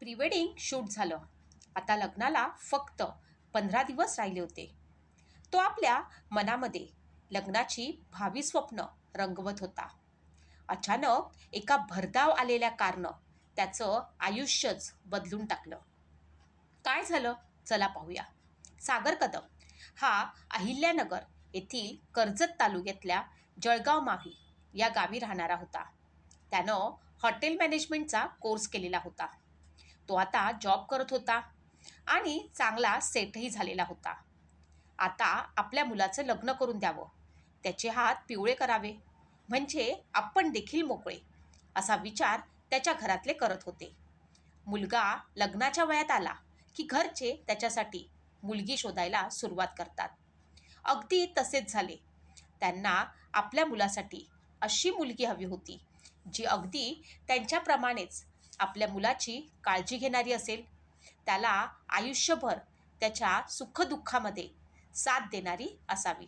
Prewedding shoot झालं. आता लग्नाला फक्त पंधरा दिवस राहिले होते. तो आपल्या मनामध्ये लग्नाची भावी स्वप्न रंगवत होता. अचानक एका भरधाव आलेल्या कारनं त्याचं आयुष्यच बदलून टाकलं. काय झालं? चला पाहूया. सागर कदम हा अहिल्यानगर येथील कर्जत तालुक्यातल्या जळगाव माही या गावी राहणारा होता. त्यानं हॉटेल मॅनेजमेंटचा कोर्स केलेला होता. तो आता जॉब करत होता आणि चांगला सेटही झालेला होता. आता आपल्या मुलाचं लग्न करून द्यावं. त्याचे हात पिवळे करावे. म्हणजे आपण देखील मोकळे असा विचार त्याच्या घरातले करत होते. मुलगा लग्नाच्या वयात आला की घरचे त्याच्यासाठी मुलगी शोधायला सुरुवात करतात. अगदी तसेच झाले. त्यांना आपल्या मुलासाठी अशी मुलगी हवी होती जी अगदी त्यांच्याप्रमाणेच आपल्या मुलाची काळजी घेणारी असेल त्याला आयुष्यभर त्याच्या सुखदुःखामध्ये साथ देणारी असावी.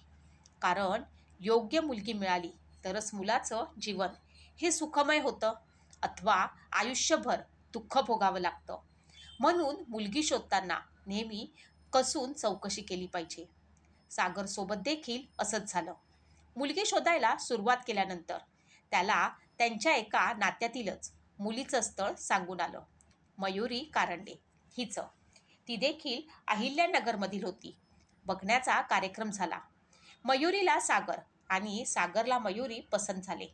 कारण योग्य मुलगी मिळाली तरच मुलाचं जीवन हे सुखमय होतं अथवा आयुष्यभर दुःख भोगावं लागतं. म्हणून मुलगी शोधताना नेहमी कसून चौकशी केली पाहिजे. सागरसोबत देखील असंच झालं. मुलगी शोधायला सुरुवात केल्यानंतर त्याला त्यांच्या एका नात्यातीलच मुलीचं स्थळ सांगून आलं. मयुरी कारंडे हिचं. ती देखील अहिल्यानगरमधील होती. बघण्याचा कार्यक्रम झाला. मयुरीला सागर आणि सागरला मयुरी पसंत झाले.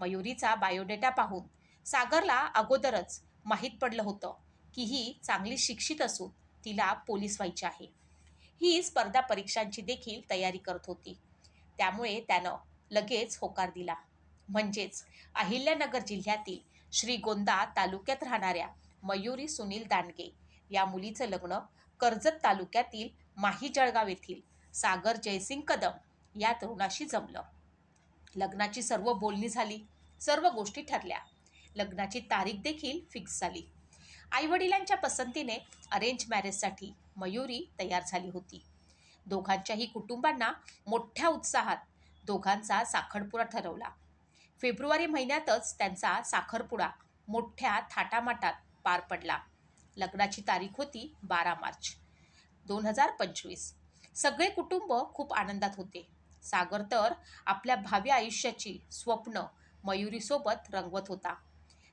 मयुरीचा बायोडेटा पाहून सागरला अगोदरच माहीत पडलं होतं की ही चांगली शिक्षित असून तिला पोलीस व्हायची आहे. ही स्पर्धा परीक्षांची देखील तयारी करत होती. त्यामुळे त्यानं लगेच होकार दिला. म्हणजेच अहिल्यानगर जिल्ह्यातील श्रीगोंदा तालुक्यात राहणाऱ्या मयुरी सुनील दांडगे या मुलीचं लग्न कर्जत तालुक्यातील माही जळगाव येथील सागर जयसिंग कदम या तरुणाशी जमलं. लग्नाची सर्व बोलणी झाली. सर्व गोष्टी ठरल्या. लग्नाची तारीख देखील फिक्स झाली. आईवडिलांच्या पसंतीने अरेंज मॅरेजसाठी मयुरी तयार झाली होती. दोघांच्याही कुटुंबांना मोठ्या उत्साहात दोघांचा साखरपुडा ठरवला. फेब्रुवारी महिन्यातच त्यांचा साखरपुडा मोठ्या थाटामाटात पार पडला. लग्नाची तारीख होती बारा मार्च. दोन हजार पंचवीस. सगळे कुटुंब खूप आनंदात होते. सागर तर आपल्या भावी आयुष्याची स्वप्न मयुरीसोबत रंगवत होता.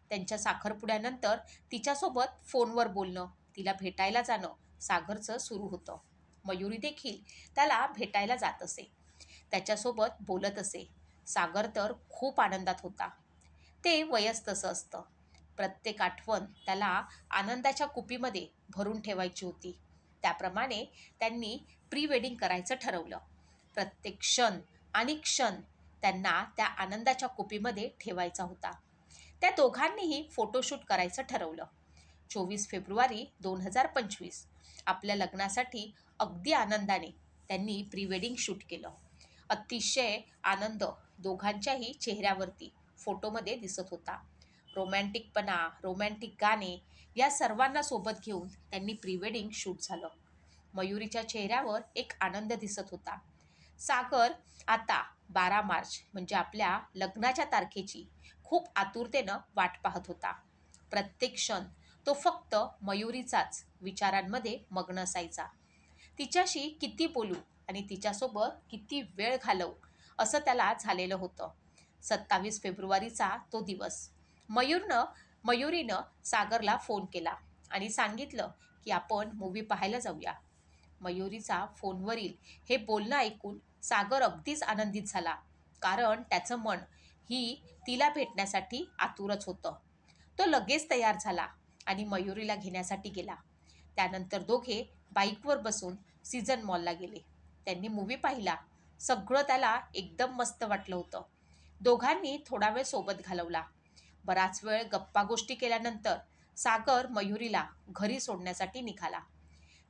त्यांच्या साखरपुड्यानंतर तिच्यासोबत फोनवर बोलणं तिला भेटायला जाणं सागरचं सुरू होतं. मयुरी देखील त्याला भेटायला जात असे. त्याच्यासोबत बोलत असे. सागर तर खूप आनंदात होता. ते वयस तसं असतं. प्रत्येक आठवण त्याला आनंदाच्या कुपीमध्ये भरून ठेवायची होती. त्याप्रमाणे त्यांनी प्री वेडिंग करायचं ठरवलं. प्रत्येक क्षण आणि क्षण त्यांना त्या आनंदाच्या कुपीमध्ये ठेवायचा होता. त्या दोघांनीही फोटोशूट करायचं ठरवलं. चोवीस फेब्रुवारी दोन हजार पंचवीस. आपल्या लग्नासाठी अगदी आनंदाने त्यांनी प्री वेडिंग शूट केलं. अतिशय आनंद दोघांच्याही चेहऱ्यावरती फोटोमध्ये दिसत होता. रोमॅन्टिकपणा रोमॅन्टिक गाणे या सर्वांना सोबत घेऊन त्यांनी प्री वेडिंग शूट झालं. मयुरीच्या चेहऱ्यावर एक आनंद दिसत होता. सागर आता बारा मार्च म्हणजे आपल्या लग्नाच्या तारखेची खूप आतुरतेनं वाट पाहत होता. प्रत्येक क्षण तो फक्त मयुरीचाच विचारांमध्ये मग्न असायचा. तिच्याशी किती बोलू आणि तिच्यासोबत किती वेळ घालवू? असं त्याला झालेलं होतं. सत्तावीस फेब्रुवारीचा तो दिवस. मयूरनं मयुरीनं सागरला फोन केला आणि सांगितलं की आपण मूवी पाहायला जाऊया. मयुरीचा फोनवरील हे बोलणं ऐकून सागर अगदीच आनंदित झाला. कारण त्याचं मन ही तिला भेटण्यासाठी आतुरच होतं. तो लगेच तयार झाला आणि मयुरीला घेण्यासाठी गेला. त्यानंतर दोघे बाईकवर बसून सीझन मॉलला गेले. त्यांनी मूवी पाहिला. सगळं त्याला एकदम मस्त वाटलं होतं. दोघांनी थोडा वेळ सोबत घालवला. बराच वेळ गप्पा गोष्टी केल्यानंतर सागर मयुरीला घरी सोडण्यासाठी निघाला.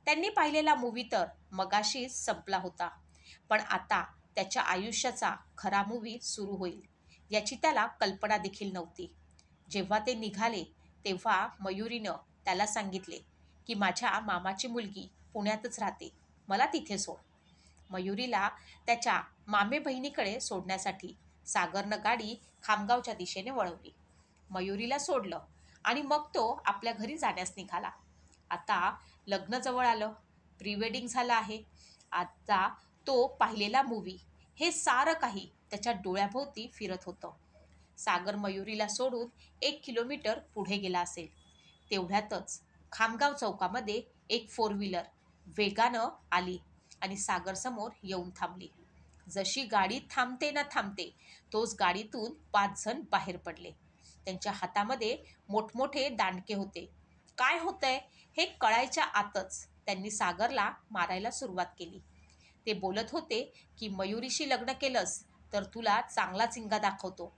त्यांनी पाहिलेला मूवी तर मगाशीच संपला होता. पण आता त्याच्या आयुष्याचा खरा मूवी सुरू होईल याची त्याला कल्पना देखील नव्हती. जेव्हा ते निघाले तेव्हा मयुरीनं त्याला सांगितले की माझ्या मामाची मुलगी पुण्यातच राहते. मला तिथे सोड. मयुरीला त्याच्या मामे बहिणीकडे सोडण्यासाठी सागरनं गाडी खामगावच्या दिशेने वळवली. मयुरीला सोडलं आणि मग तो आपल्या घरी जाण्यास निघाला. आता लग्न जवळ आलं. प्री वेडिंग झालं आहे. आता तो पाहिलेला मूवी हे सारं काही त्याच्या डोळ्याभोवती फिरत होतं. सागर मयुरीला सोडून एक किलोमीटर पुढे गेला असेल. तेवढ्यातच खामगाव चौकामध्ये एक फोर व्हीलर वेगानं आली. आणि सागरसमोर येऊन थांबली. जशी गाडी थांबते ना थांबते तोच गाडीतून पाच जण बाहेर पडले. त्यांच्या हातामध्ये मोठमोठे दांडके होते. काय होतंय? हे कळायच्या आतच त्यांनी सागरला मारायला सुरुवात केली. ते बोलत होते की मयुरीशी लग्न केलंस तर तुला चांगला चिंगा दाखवतो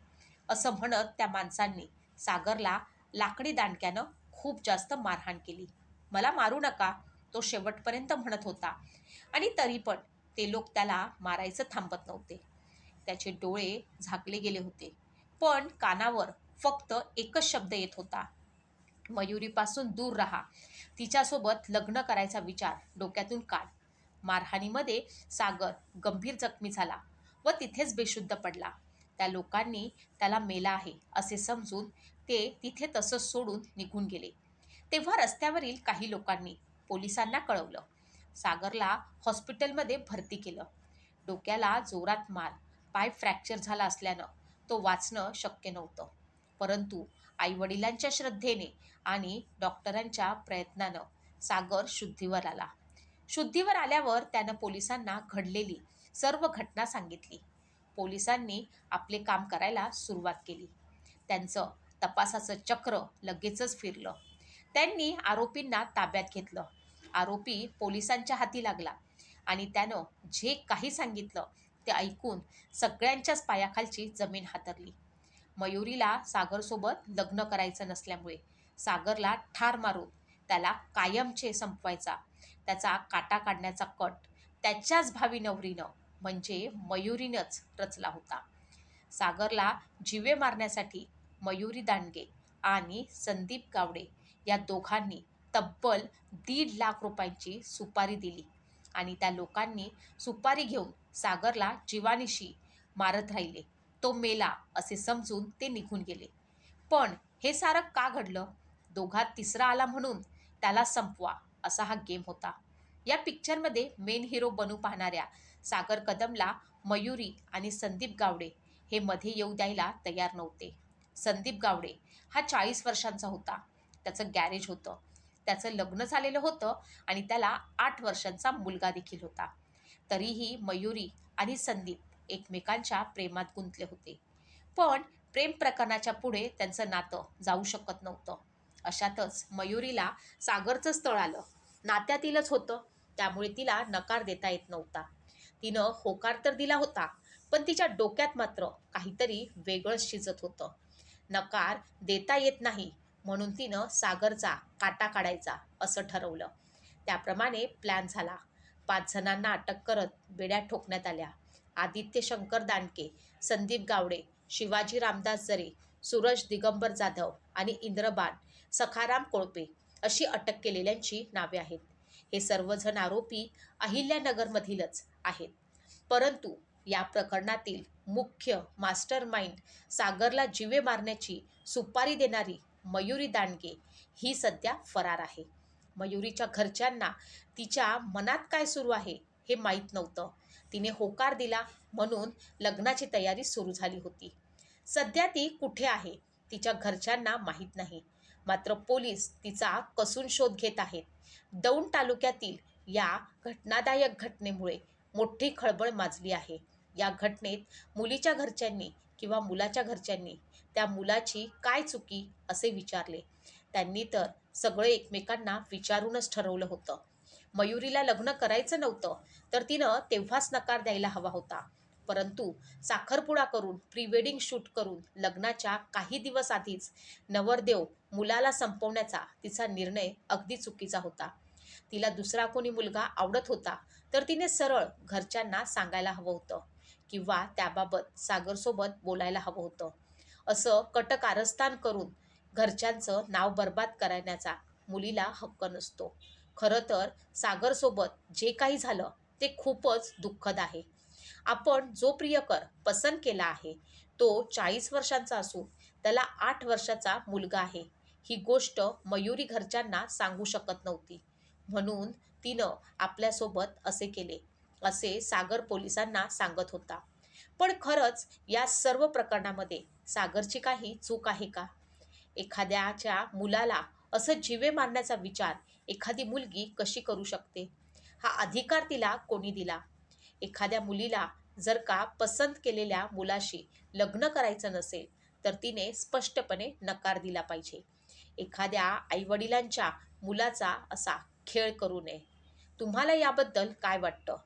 असं म्हणत त्या माणसांनी सागरला लाकडी दांडक्यानं खूप जास्त मारहाण केली. मला मारू नका तो शेवटपर्यंत म्हणत होता. आणि तरी पण ते लोक त्याला मारायचं थांबत नव्हते. त्याचे डोळे झाकले गेले होते. पण कानावर फक्त एकच शब्द येत होता. मयुरीपासून दूर राहा. तिच्यासोबत लग्न करायचा विचार डोक्यातून काढ. मारहाणीमध्ये सागर गंभीर जखमी झाला व तिथेच बेशुद्ध पडला. त्या लोकांनी त्याला मेला आहे असे समजून ते तिथे तसंच सोडून निघून गेले. तेव्हा रस्त्यावरील काही लोकांनी पोलिसांना कळवलं. सागरला हॉस्पिटलमध्ये भरती केलं. डोक्याला जोरात मार पाय फ्रॅक्चर झाला असल्यानं तो वाचणं शक्य नव्हतं. परंतु आईवडिलांच्या श्रद्धेने आणि डॉक्टरांच्या प्रयत्नानं सागर शुद्धीवर आला. शुद्धीवर आल्यावर त्यानं पोलिसांना घडलेली सर्व घटना सांगितली. पोलिसांनी आपले काम करायला सुरुवात केली. त्यांचं तपासाचं चक्र लगेचच फिरलं. त्यांनी आरोपींना ताब्यात घेतलं. आरोपी पोलिसांच्या हाती लागला. आणि त्यानं जे काही सांगितलं ते ऐकून सगळ्यांच्याच पायाखालची जमीन हातरली. मयुरीला सागरसोबत लग्न करायचं नसल्यामुळे सागरला ठार मारून त्याला कायमचे संपवायचा त्याचा काटा काढण्याचा कट त्याच्याच भावी नवरीनं म्हणजे मयुरीनंच रचला होता. सागरला जिवे मारण्यासाठी मयुरी दांडगे आणि संदीप गावडे या दोघांनी तब्बल दीड लाख रुपयांची सुपारी दिली आणि त्या लोकांनी सुपारी घेऊन सागरला जीवानिशी मारत राहिले. तो मेला असे समजून ते निघून गेले. पण हे सारं का घडलं? दोघात तिसरा आला म्हणून त्याला संपवा असा हा गेम होता. या पिक्चरमध्ये मेन हिरो बनू पाहणाऱ्या सागर कदमला मयुरी आणि संदीप गावडे हे मध्ये येऊ द्यायला तयार नव्हते. संदीप गावडे हा चाळीस वर्षांचा होता. त्याचं गॅरेज होतं. त्याचं लग्न झालेलं होतं आणि त्याला आठ वर्षांचा मुलगा देखील होता. तरीही मयुरी आणि संदीप एकमेकांच्या प्रेमात गुंतले होते. पण प्रेम प्रकरणाच्या पुढे त्यांचं नातं जाऊ शकत नव्हतं. अशातच मयुरीला सागरचं स्थळ आलं. नात्यातीलच होतं. त्यामुळे तिला नकार देता येत नव्हता. तिनं होकार तर दिला होता पण तिच्या डोक्यात मात्र काहीतरी वेगळंच शिजत होतं. नकार देता येत नाही म्हणून तिनं सागरचा काटा काढायचा असं ठरवलं. त्याप्रमाणे प्लॅन झाला. पाच जणांना अटक करत बेड्या ठोकण्यात आल्या. आदित्य शंकर दांडके संदीप गावडे शिवाजी रामदास जरे सूरज दिगंबर जाधव आणि इंद्रबाण सखाराम कोळपे अशी अटक केलेल्यांची नावे आहेत. हे सर्वजण आरोपी अहिल्यानगरमधीलच आहेत. परंतु या प्रकरणातील मुख्य मास्टर माइंड सागरला जीवे मारण्याची सुपारी देणारी मयुरी दांडगे ही सध्या फरार आहे. मयुरीच्या घरच्यांना तिच्या मनात काय सुरू आहे हे माहीत नव्हतं. तिने होकार दिला म्हणून लग्नाची तयारी सुरू झाली होती. सध्या ती कुठे आहे तिच्या घरच्यांना माहीत नाही. मात्र पोलीस तिचा कसून शोध घेत आहेत. दौंड तालुक्यातील या घटनादायक घटनेमुळे मोठी खळबळ माजली आहे. या घटनेत मुलीच्या घरच्यांनी किंवा मुलाच्या घरच्यांनी त्या मुलाची काय चुकी असे विचारले. त्यांनी तर सगळे एकमेकांना विचारूनच ठरवलं होतं. मयुरीला लग्न करायचं नव्हतं तर तिनं तेव्हाच नकार द्यायला हवा होता. परंतु साखरपुडा करून प्री वेडिंग शूट करून लग्नाच्या काही दिवस आधीच नवरदेव मुलाला संपवण्याचा तिचा निर्णय अगदी चुकीचा होता. तिला दुसरा कोणी मुलगा आवडत होता तर तिने सरळ घरच्यांना सांगायला हवं होतं. किंवा त्याबाबत सागरसोबत बोलायला हवं होतं. असं कटकारस्थान करून घरच्यांचं नाव बर्बाद करण्याचा मुलीला हक्क नसतो. खरं तर सागरसोबत जे काही झालं ते खूपच दुःखद आहे. आपण जो प्रियकर पसंत केला आहे तो चाळीस वर्षांचा असून त्याला आठ वर्षाचा मुलगा आहे. ही गोष्ट मयुरी घरच्यांना सांगू शकत नव्हती. म्हणून तिनं आपल्यासोबत असे केले. असे सागर पोलिसांना सांगत होता. पण खरंच या सर्व प्रकरणामध्ये सागरची काही चूक आहे का? एखाद्याच्या मुलाला असं जीवे मारण्याचा विचार एखादी मुलगी कशी करू शकते? हा अधिकार तिला कोणी दिला? एखाद्या मुलीला जर का पसंत केलेल्या मुलाशी लग्न करायचं नसेल तर तिने स्पष्टपणे नकार दिला पाहिजे. एखाद्या आईवडिलांच्या मुलाचा असा खेळ करू नये. तुम्हाला याबद्दल काय वाटतं?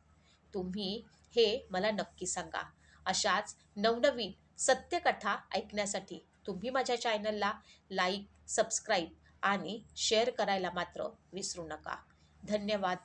तुम्ही हे मला नक्की सांगा. अशाच नवनवीन सत्यकथा ऐकण्यासाठी तुम्ही माझ्या चॅनलला लाईक सबस्क्राईब आणि शेअर करायला मात्र विसरू नका. धन्यवाद.